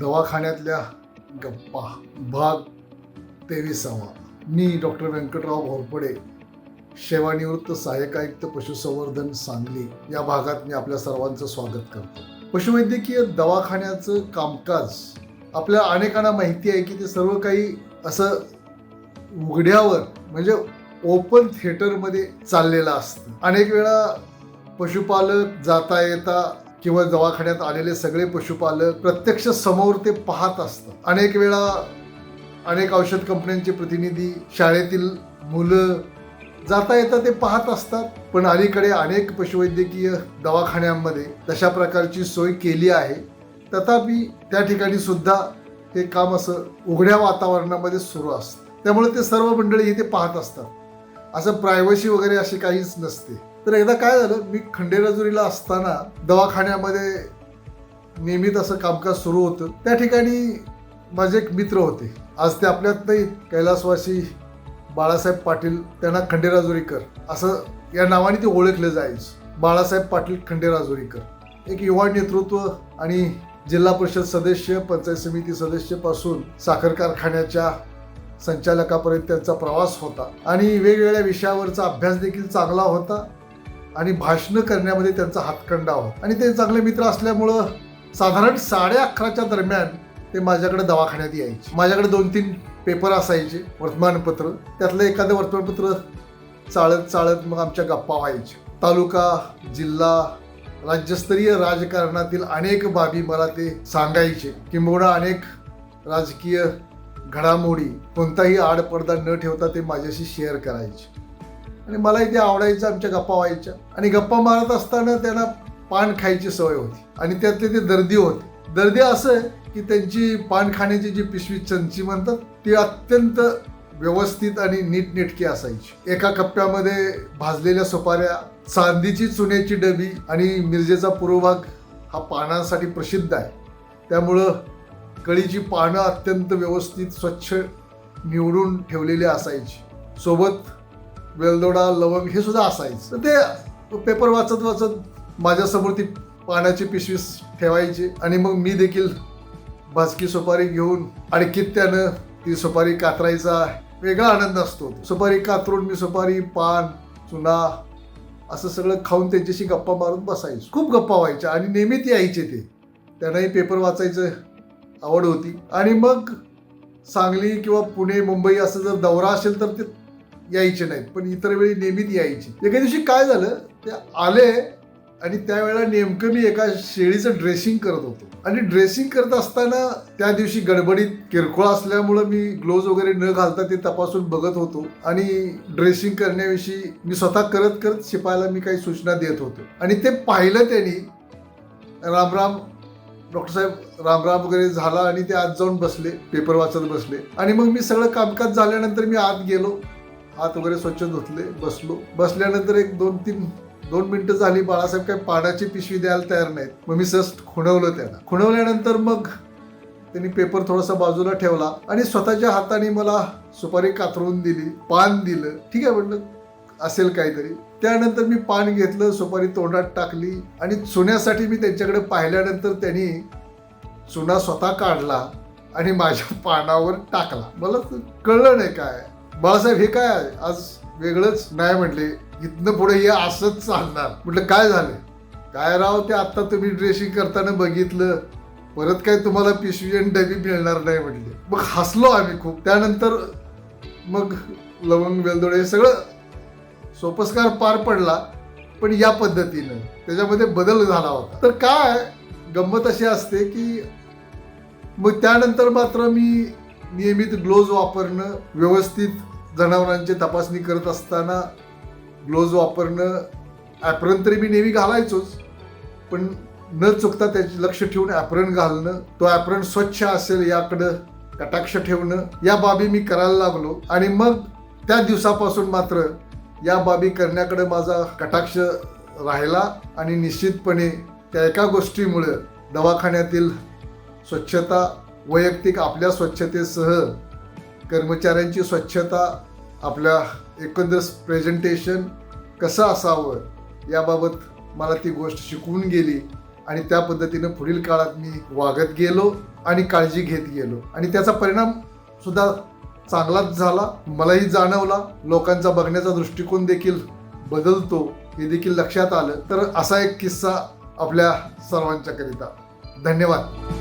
दवाखान्यातल्या गप्पा. भाग तेविसावा. मी डॉक्टर व्यंकटराव घोरपडे सेवानिवृत्त सहाय्यक आयुक्त पशुसंवर्धन सांगली. या भागात मी आपल्या सर्वांचं स्वागत करतो. पशुवैद्यकीय दवाखान्याचं कामकाज आपल्या अनेकांना माहिती आहे की ते सर्व काही असं उघड्यावर म्हणजे ओपन थिएटरमध्ये चाललेलं असतं. अनेक वेळा पशुपालक जाता येता किंवा दवाखान्यात आलेले सगळे पशुपालक प्रत्यक्ष समोर ते पाहत असतात. अनेक वेळा अनेक औषध कंपन्यांचे प्रतिनिधी शाळेतील मुलं जाता येता ते पाहत असतात. पण अलीकडे अनेक पशुवैद्यकीय दवाखान्यांमध्ये तशा प्रकारची सोय केली आहे. तथापि त्या ठिकाणी सुद्धा हे काम असं उघड्या वातावरणामध्ये सुरू असतं. त्यामुळे ते सर्व मंडळी इथे पाहत असतात. असं प्रायव्हसी वगैरे अशी काहीच नसते. तर एकदा काय झालं मी खंडेराजुरीला असताना दवाखान्यामध्ये नियमित असं कामकाज सुरू होतं. त्या ठिकाणी माझे एक मित्र होते. आज ते आपल्यात नाही कैलासवासी बाळासाहेब पाटील त्यांना खंडेराजुरीकर असं या नावाने ते ओळखले जायचं बाळासाहेब पाटील खंडेराजुरीकर एक युवा नेतृत्व आणि जिल्हा परिषद सदस्य पंचायत समिती सदस्यपासून साखर कारखान्याच्या संचालकापर्यंत त्यांचा प्रवास होता. आणि वेगवेगळ्या विषयावरचा अभ्यास देखील चांगला होता. आणि भाषणं करण्यामध्ये त्यांचा हातखंडा होता आणि ते चांगले मित्र असल्यामुळं साधारण साडे अकराच्या दरम्यान ते माझ्याकडे दवाखान्यात यायचे. माझ्याकडे दोन तीन पेपर असायचे वर्तमानपत्र. त्यातलं एखादं वर्तमानपत्र चाळत चाळत मग आमच्या गप्पा व्हायच्या. तालुका जिल्हा राज्यस्तरीय राजकारणातील अनेक बाबी मला ते सांगायचे. किंबहुना अनेक राजकीय घडामोडी कोणताही आडपडदा न ठेवता ते माझ्याशी शेअर करायचे. आणि मलाही ते आवडायचं आमच्या गप्पा व्हायच्या. आणि गप्पा मारत असताना त्यांना पान खायची सवय होती. आणि त्यातले ते दर्दी होते. दर्दी असं आहे की त्यांची पान खाण्याची जी पिशवी चंची म्हणतात ती अत्यंत व्यवस्थित आणि नीटनेटकी असायची. एका कप्प्यामध्ये भाजलेल्या सुपाऱ्या चांदीची चुन्याची डबी आणि मिरजेचा पूर्वभाग हा पानांसाठी प्रसिद्ध आहे. त्यामुळं कळीची पानं अत्यंत व्यवस्थित स्वच्छ निवडून ठेवलेली असायची. सोबत वेलदोडा लवंग हे सुद्धा असायचं. तर ते पेपर वाचत वाचत माझ्यासमोर ती पाण्याची पिशवी ठेवायची आणि मग मी देखील भाजकी सुपारी घेऊन आणखीत त्यानं ती सुपारी कातरायचा वेगळा आनंद असतो. सुपारी कातरून मी सुपारी पान चुना असं सगळं खाऊन त्यांच्याशी गप्पा मारून बसायचं. खूप गप्पा व्हायच्या आणि नेहमी ते यायचे ते. त्यांनाही पेपर वाचायचं आवड होती. आणि मग सांगली किंवा पुणे मुंबई असं जर दौरा असेल तर ते यायचे नाहीत. पण इतर वेळी नेहमीच यायचे. एका दिवशी काय झालं ते आले आणि त्यावेळेला नेमकं मी एका शेळीचं ड्रेसिंग करत होतो. आणि ड्रेसिंग करत असताना त्या दिवशी गडबडीत किरकोळ असल्यामुळं मी ग्लोव्ज वगैरे न घालता ते तपासून बघत होतो. आणि ड्रेसिंग करण्याविषयी मी स्वतः करत करत शिपायला मी काही सूचना देत होतो. आणि ते पाहिलं त्यांनी राम राम डॉक्टर साहेब राम राम वगैरे झाला आणि ते आत जाऊन बसले पेपर वाचत बसले. आणि मग मी सगळं कामकाज झाल्यानंतर मी आत गेलो. हात वगैरे स्वच्छ धुतले बसलो. बसल्यानंतर एक दोन तीन दोन मिनिटं झाली बाळासाहेब काही पाण्याची पिशवी द्यायला तयार नाहीत. मग मी जस्ट खुणवलं त्यांना. खुणवल्यानंतर मग त्यांनी पेपर थोडासा बाजूला ठेवला आणि स्वतःच्या हाताने मला सुपारी कातरून दिली पान दिलं. ठीक आहे म्हटलं असेल काहीतरी. त्यानंतर मी पान घेतलं सुपारी तोंडात टाकली आणि चुन्यासाठी मी त्यांच्याकडे पाहिल्यानंतर त्यांनी चुना स्वतः काढला आणि माझ्या पानावर टाकला. मला तर कळलं नाही काय. बाळासाहेब हे काय आज वेगळंच नाही म्हटले? इथनं पुढे हे असंच चालणार. म्हटलं काय झालं? काय राव ते आत्ता तुम्ही ड्रेसिंग करताना बघितलं. परत काय तुम्हाला पिशवी आणि डबी मिळणार नाही म्हटले. मग हसलो आम्ही खूप. त्यानंतर मग लवंग वेलदोडे हे सगळं सोपस्कार पार पडला पण या पद्धतीनं. त्याच्यामध्ये बदल झाला होता. तर काय गंमत अशी असते की मग त्यानंतर मात्र मी नियमित ग्लोव्ज वापरणं व्यवस्थित जनावरांची तपासणी करत असताना ग्लोव्ज वापरणं ॲप्रन तरी मी नेहमी घालायचोच. पण न चुकता त्याचे लक्ष ठेवून ॲप्रन घालणं तो ॲप्रन स्वच्छ असेल याकडं कटाक्ष ठेवणं या बाबी मी करायला लागलो. आणि मग त्या दिवसापासून मात्र या बाबी करण्याकडे माझा कटाक्ष राहिला आणि निश्चितपणे त्या एका गोष्टीमुळं दवाखान्यातील स्वच्छता वैयक्तिक आपल्या स्वच्छतेसह कर्मचाऱ्यांची स्वच्छता आपल्या एकंदर प्रेझेंटेशन कसं असावं याबाबत मला ती गोष्ट शिकवून गेली आणि त्या पद्धतीनं पुढील काळात मी वागत गेलो आणि काळजी घेत गेलो. आणि त्याचा परिणाम सुद्धा चांगलाच झाला. मलाही जाणवला. लोकांचा बघण्याचा दृष्टिकोन देखील बदलतो हे देखील लक्षात आलं. तर असा एक किस्सा आपल्या सर्वांच्याकरिता. धन्यवाद.